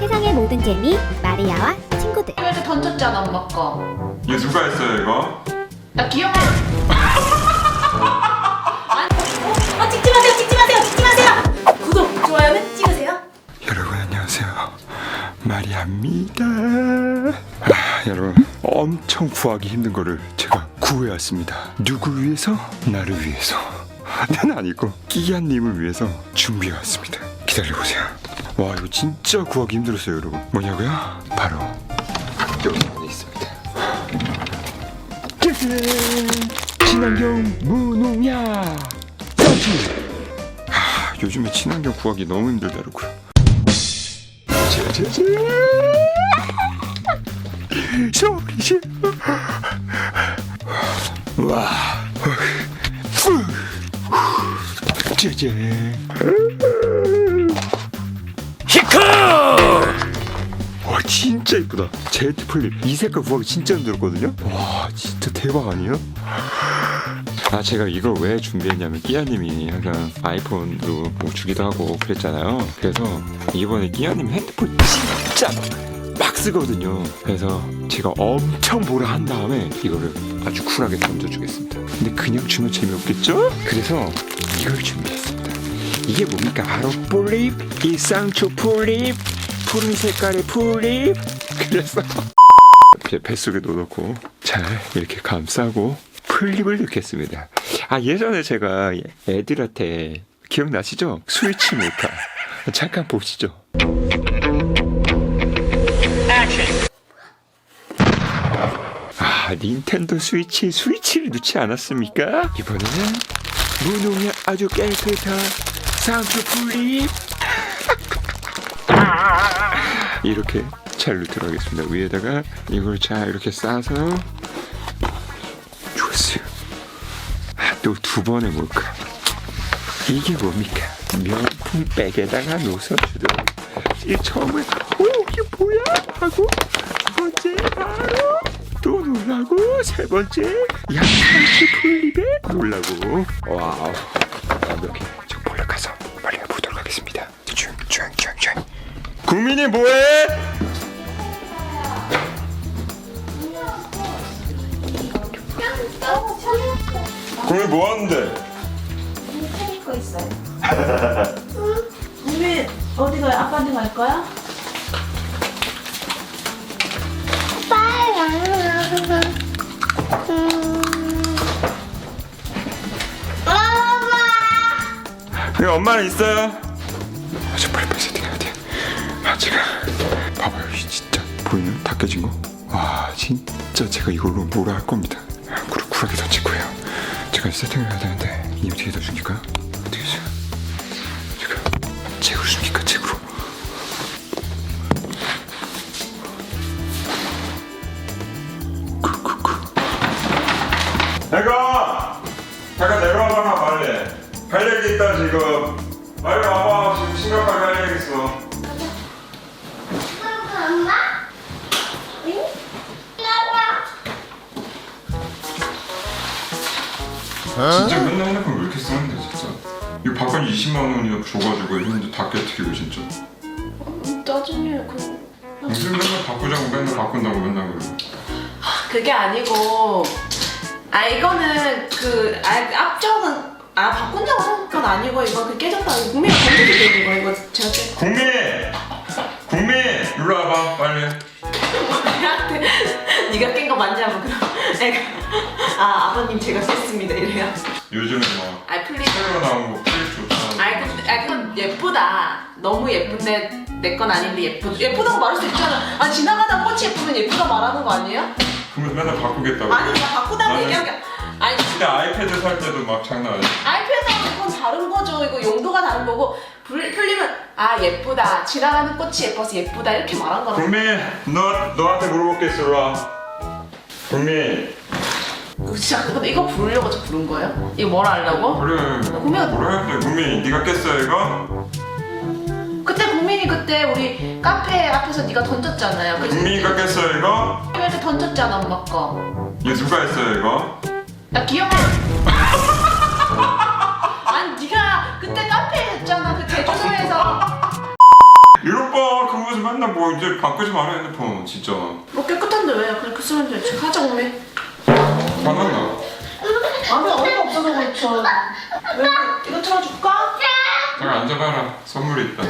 세상의 모든 재미 마리아와 친구들 이렇게 던졌잖아 엄마 거. 이거 누가 했어요 이거? 나 기억나. 아, 찍지 마세요, 찍지 마세요, 찍지 마세요. 구독, 좋아요는 찍으세요. 여러분 안녕하세요 마리아입니다 아, 여러분 엄청 구하기 힘든 거를 제가 구해왔습니다 누구 위해서? 나를 위해서 난 아니고 끼야님을 위해서 준비해왔습니다 기다려보세요 와 이거 진짜 구하기 힘들었어요 여러분 뭐냐고요? 바로 여기 안에 있습니다 짜잔 친환경 무농약 싸지 아, 요즘에 친환경 구하기 너무 힘들더라고요 짜자잔 소리 지와 후. 짜잔 와 진짜 이쁘다. 제트 플립 이 색깔 구하기 진짜 힘들었거든요? 와 진짜 대박 아니에요? 아 제가 이걸 왜 준비했냐면 끼야님이 항상 아이폰도 뭐 주기도 하고 그랬잖아요. 그래서 이번에 끼야님 핸드폰 진짜 막 쓰거든요. 그래서 제가 엄청 뭐라 한 다음에 이거를 아주 쿨하게 던져주겠습니다. 근데 그냥 주면 재미없겠죠? 그래서 이걸 준비했습니다 이게 뭡니까 바로 플립 일상초 플립 푸른 색깔의 플립 그래서 제 뱃속에 넣어놓고 잘 이렇게 감싸고 플립을 넣겠습니다. 아 예전에 제가 애들한테 기억나시죠? 스위치 몰카 잠깐 보시죠. 아 닌텐도 스위치 스위치를 넣지 않았습니까? 이번에는 무농약 아주 깨끗한 상추 플립 이렇게 잘 넣도록 하겠습니다. 위에다가 이걸 잘 이렇게 싸서 좋았어요. 아, 또 두 번의 몰카. 이게 뭡니까? 명품 백에다가 넣어주도록. 이 처음에 오 이게 뭐야 하고 두 번째 바로 또 놀라고 세 번째 양상추 플립에 놀라고 와우 완벽해 국민이 뭐해? 국민 뭐 하는데? 찍고 있어요. 우리 어디 가요? 아빠한테 갈 거야? 왜 엄마는 있어요? 아, 저 빨리 빨리 제가 봐봐요, 이 진짜 보이는 다 깨진 거. 와, 진짜 제가 이걸로 뭐라 할 겁니다. 쿨, 쿨하게 던질 거예요. 제가 세팅을 해야 되는데 이 어떻게 다 줍니까? 진짜 맨날 핸드폰 왜 이렇게 쓰는데 진짜 이거 바꿔 20만 원이나 줘가지고 했는데 다 깨트리고 진짜 짜증이에요. 그 무슨 맨날 바꾸자고 맨날 바꾼다고 맨날 그러고 그게 아니고 아 이거는 그 아, 앞쪽은 아 바꾼다고 생각한 건 아니고 이거 그 깨졌다. 이거 국민이 던지게 된 거. 이거 제가 깨. 국민! 국민! 일로 와봐 빨리 네가 깬 거 맞냐고 그럼 애가 아 아버님 제가 깼습니다 이래요. 요즘에 막 아 플립. 새로 나온 거 플립 좋잖아 아 근데 아 그건 예쁘다. 너무 예쁜데 내 건 아닌데 예쁘 예쁘다고 말할 수 있잖아. 아 지나가다 꽃이 예쁘면 예쁘다 말하는 거 아니에요? 그러면 맨날 바꾸겠다고 아니 그냥 바꾸다고 나는- 얘기한 게 아니 근데 아이패드 살 때도 막 장난 아니야 아이패드하고 이건 다른 거죠. 이거 용도가 다른 거고 불- 풀리면 아 예쁘다. 지나가는 꽃이 예뻐서 예쁘다 이렇게 말한 거라. 국민 너 너한테 물어볼겠어 일 로와 국민 진짜 그거 이거 부르려고 저 부른 거예요? 이거 뭘 하려고? 그래 국민아- 뭐라 돼 국민 네가 깼어 이거 그때 국민이 그때 우리 카페 앞에서 네가 던졌잖아요. 그치? 국민이가 깼어 이거 이렇게 던졌잖아 엄마 거. 이거 누가 했어요 이거 나 기억나. 아니 네가 그때 카페에 했잖아 그 제주도에서. 이럴 봐 그거 좀 맨날 뭐 이제 바꾸지 마라 핸드폰 진짜 뭐 깨끗한데 왜 그렇게 쓰면 되지 하자 우리 화났나? 아무 어이가 없어서 그렇죠 왜 이거 틀어줄까? 잠깐 앉아봐라 선물이 있다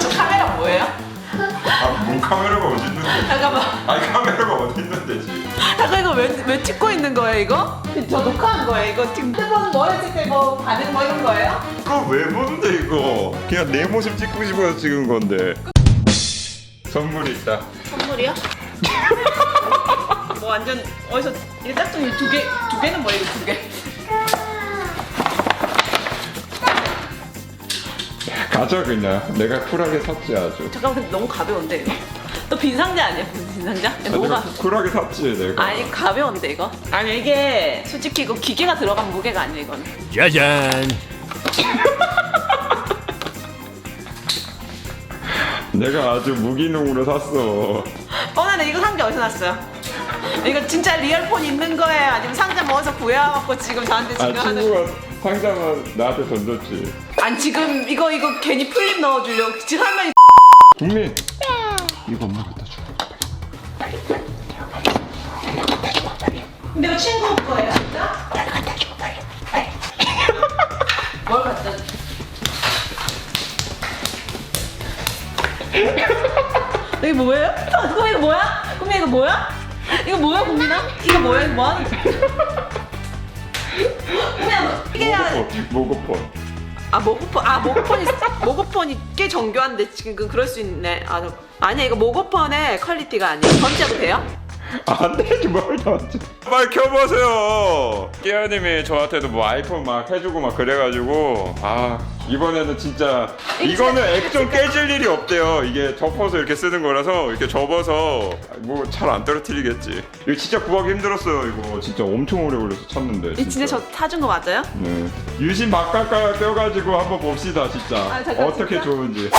저 카메라 뭐예요? 아 뭔 카메라가 어디 있는데 잠깐만 아니 카메라가 어디 있는데 지금 잠깐 이거 왜, 왜 찍고 있는 거예요 이거? 저 녹화한 거예요 이거 지금 핸드폰 뭐 했을 때 뭐 반응 뭐 이런 거예요? 그거 왜 보는데 이거 그냥 내 모습 찍고 싶어서 찍은 건데 선물이 있다 선물이요? 뭐 완전 어디서 이 짝퉁이 두 개, 두 개는 뭐예요 이거 두 개? 가자 그냥 내가 쿨하게 샀지 아주 잠깐만 근데 너무 가벼운데 이거? 너 빈 상자 아니야 빈 상자? 야, 아, 뭐가? 내가 쿨하게 샀지 내가 아니 가벼운데 이거? 아니 이게 솔직히 이거 기계가 들어간 무게가 아니야 이거는 짜잔. 내가 아주 무기능으로 샀어. 뻔하네 이거 상자 어디서 났어요? 이거 진짜 리얼폰 있는 거예요? 아니면 상자 모아서 구해와갖고 지금 저한테 아 지금 하는 친구가 상자만 나한테 던졌지. 아니 지금 이거 이거 괜히 플립 넣어주려고. 지금 할머니 국민! 이거 엄마 갖다 줘. 근데 이거 친구 거예요 진짜? 이게 뭐예요? 이거 뭐야? 그럼 이거 뭐야? 이거 뭐야 국민아? 이거 뭐야? 이거 뭐 하는 그냥 이게 모고폰 모고폰 아 모고폰 아 모고폰이 모고폰이 꽤 정교한데 지금 그- 그럴 수 있네 아 저- 아니야 이거 모고폰의 퀄리티가 아니에요 던져도 돼요? 안 되지 뭘 던져 빨리 켜보세요 끼아님이 저한테도 뭐 아이폰 막 해주고 막 그래가지고 아 이번에는 진짜 이거는 액정 깨질 일이 없대요 이게 접어서 이렇게 쓰는 거라서 이렇게 접어서 뭐 잘 안 떨어뜨리겠지 이거 진짜 구하기 힘들었어요 이거 진짜 엄청 오래 걸려서 찾는데 이 진짜 저 사준 거 맞아요? 네. 유심 막깔깔 껴가지고 한번 봅시다 진짜 아, 잠깐, 어떻게 진짜? 좋은지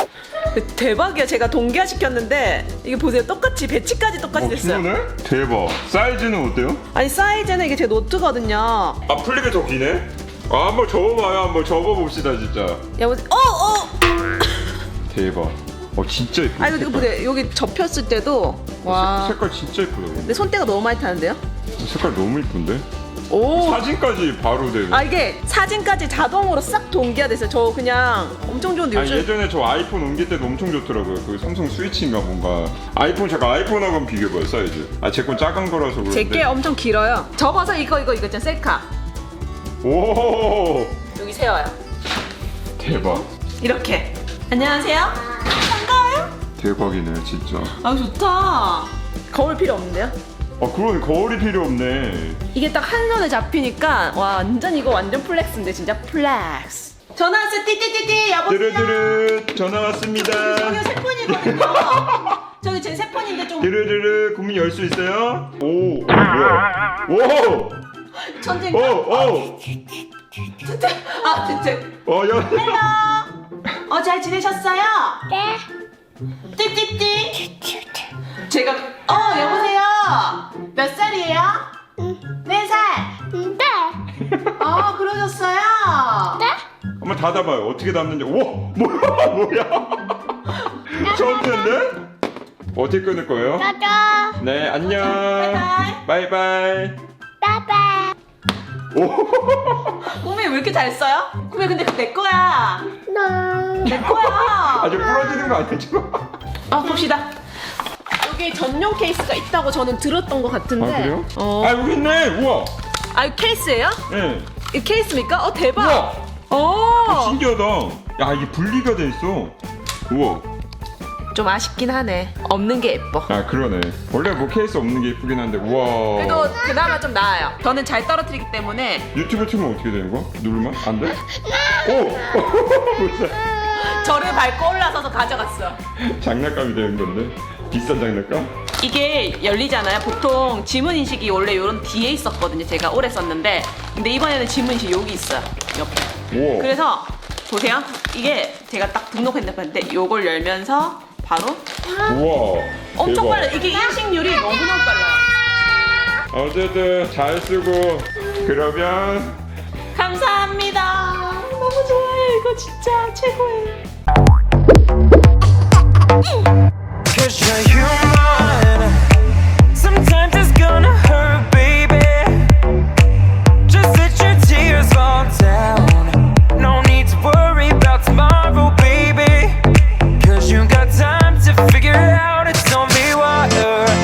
대박이야 제가 동기화 시켰는데 이게 보세요 똑같이 배치까지 똑같이 됐어요 그러네? 대박 사이즈는 어때요? 아니 사이즈는 이게 제 노트거든요 아 플리가 더 기네? 아 한번 접어봐요. 한번 접어봅시다 진짜. 여보 어 어! 대박. 어 진짜 예쁘다 아니 근데 이거 보세요. 여기 접혔을 때도 와. 색깔 진짜 예쁘다 이거. 근데 손때가 너무 많이 타는데요? 색깔 너무 예쁜데? 오! 사진까지 바로 되네. 아 이게 사진까지 자동으로 싹 동기화 됐어요. 저 그냥 엄청 좋은데 아니, 요즘 예전에 저 아이폰 옮길 때도 엄청 좋더라고요. 그 삼성 스위치인가 뭔가. 아이폰 잠깐 아이폰하고 비교해봐요 사이즈. 아제 건 작은 거라서 그런데. 제게 엄청 길어요. 접어서 이거 이거 이거 있잖아 셀카 오. 여기 세워요. 대박. 이렇게. 안녕하세요. 반가워요. 대박이네 진짜. 아 좋다. 거울 필요 없는데요? 아 그런 거울이 필요 없네. 이게 딱 한 손에 잡히니까 와 완전 이거 완전 플렉스인데 진짜 플렉스. 전화 왔어요. 띠띠띠띠 여보세요? 드르드르 전화 왔습니다. 저기 새 폰이거든요. 저기 제새 폰인데 좀 드르드르 국민 열 수 있어요? 오 뭐야? 오! 천재인가? 오! 오! 진짜 아 진짜 어, 여, 어잘 지내셨어요? 네 띠띠띠 제가 어 여보세요 몇 살이에요? 네살 네. 어 그러셨어요? 한번 닫아봐요. 어떻게 닫는지. 우와! 뭐야? 뭐야? 처음 듣는데? 어떻게 끊을 거예요? 짜자. 네, 안녕. 바이바이. 바이바이. 오! 꿈이 왜 이렇게 잘 써요? 꿈이 근데 그내 거야 내 거야 아주 부러지는 거 아니죠? 아 봅시다. 여기 전용 케이스가 있다고 저는 들었던 것 같은데. 아, 그래요? 어. 아, 여기 있네. 우와. 아, 이거 케이스예요? 네. 이 케이스입니까? 어 대박. 우와. 어. 신기하다. 야, 이게 분리가 돼 있어. 우와. 좀 아쉽긴 하네. 없는 게 예뻐. 아, 그러네. 원래 뭐 케이스 없는 게 예쁘긴 한데. 우와. 그래도 그나마 좀 나아요. 저는 잘 떨어뜨리기 때문에 유튜브 틀면 어떻게 되는 거야? 누르면? 안 돼? 오! 뭐야? 저를 밟고 올라서서 가져갔어. 장난감이 되는 건데? 비싼 장난감? 이게 열리잖아요. 보통 지문 인식이 원래 이런 뒤에 있었거든요. 제가 오래 썼는데, 근데 이번에는 지문 인식 여기 있어요. 옆에. 우와. 그래서 보세요. 이게 제가 딱 등록했는데 이걸 열면서 바로 우와. 엄청 대박. 빨라요. 이게 인식률이 너무너무 빨라요. 어쨌든 잘 쓰고 그러면 감사합니다. 너무 좋아요 이거 진짜 최고예요.